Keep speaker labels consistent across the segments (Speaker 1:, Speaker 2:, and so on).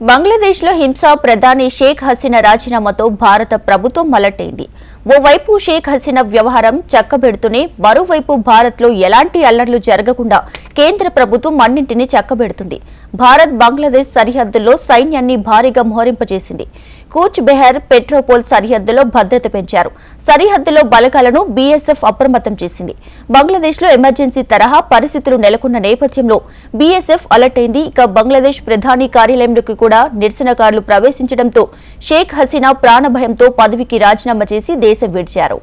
Speaker 1: బంగ్లాదేశ్లో హింస ప్రధాని షేక్ హసీనా రాజీనామాతో భారత ప్రభుత్వం మలట్టయింది ఓవైపు షేక్ హసీనా వ్యవహారం చక్కబెడుతూనే మరోవైపు భారత్లో ఎలాంటి అల్లర్లు జరగకుండా కేంద్ర ప్రభుత్వం అన్నింటినీ చక్కబెడుతుంది. భారత్ బంగ్లాదేశ్ సరిహద్దుల్లో సైన్యాన్ని భారీగా మోహరింపజేసింది. కూచ్ బెహర్ పెట్రోపోల్ సరిహద్దులో భద్రత పెంచారు. సరిహద్దులో బలగాలను బీఎస్ఎఫ్ అప్రమత్తం చేసింది. బంగ్లాదేశ్లో ఎమర్జెన్సీ తరహా పరిస్థితులు నెలకొన్న నేపథ్యంలో బీఎస్ఎఫ్ అలర్ట్ అయింది. ఇక బంగ్లాదేశ్ ప్రధాని కార్యాలయంలోకి కూడా నిరసనకారులు ప్రవేశించడంతో షేక్ హసీనా ప్రాణభయంతో పదవికి రాజీనామా చేసి దేశం విడిచారు.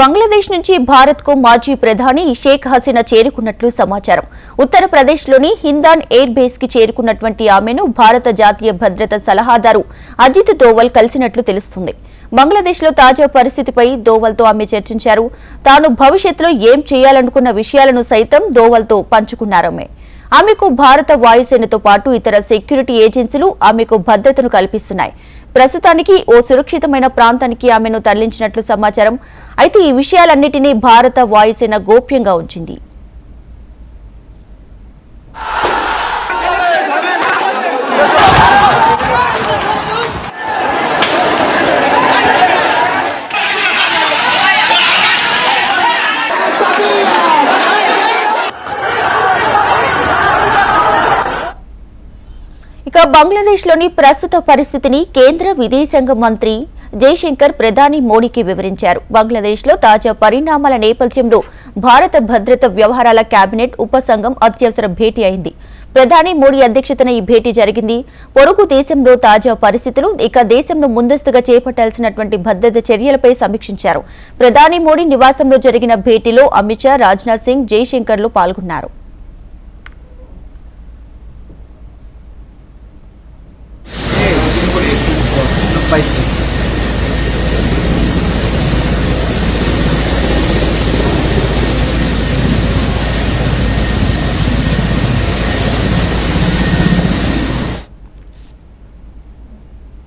Speaker 1: బంగ్లాదేశ్ నుంచి భారత్కు మాజీ ప్రధాని షేక్ హసీనా చేరుకున్నట్లు సమాచారం. ఉత్తరప్రదేశ్లోని హిందాన్ ఎయిర్ బేస్కి చేరుకున్నటువంటి ఆమెను భారత జాతీయ భద్రత సలహాదారు అజిత్ దోవల్ కలిసినట్లు తెలుస్తుంది. బంగ్లాదేశ్లో తాజా పరిస్థితిపై దోవల్తో ఆమె చర్చించారు. తాను భవిష్యత్తులో ఏం చేయాలనుకున్న విషయాలను సైతం దోవల్తో పంచుకున్నారామె ఆమెకు భారత వాయుసేనతో పాటు ఇతర సెక్యూరిటీ ఏజెన్సీలు ఆమెకు భద్రతను కల్పిస్తున్నాయి. ప్రస్తుతానికి ఓ సురక్షితమైన ప్రాంతానికి ఆమెను తరలించినట్లు సమాచారం. అయితే ఈ విషయాలన్నిటినీ భారత వాయుసేన గోప్యంగా ఉంచింది. ఇక బంగ్లాదేశ్లోని ప్రస్తుత పరిస్థితిని కేంద్ర విదేశాంగ మంత్రి జయశంకర్ ప్రధాని మోడీకి వివరించారు. బంగ్లాదేశ్లో తాజా పరిణామాల నేపథ్యంలో భారత భద్రత వ్యవహారాల కేబినెట్ ఉపసంఘం అత్యవసర భేటీ అయింది. ప్రధాని మోడీ అధ్యక్షతన ఈ భేటీ జరిగింది. పొరుగు దేశంలో తాజా పరిస్థితులు ఇక దేశంలో ముందస్తుగా చేపట్టాల్సినటువంటి భద్రత చర్యలపై సమీక్షించారు. ప్రధాని మోడీ నివాసంలో జరిగిన భేటీలో అమిత్ షా రాజ్నాథ్ సింగ్ జైశంకర్లు పాల్గొన్నారు.
Speaker 2: 拜师。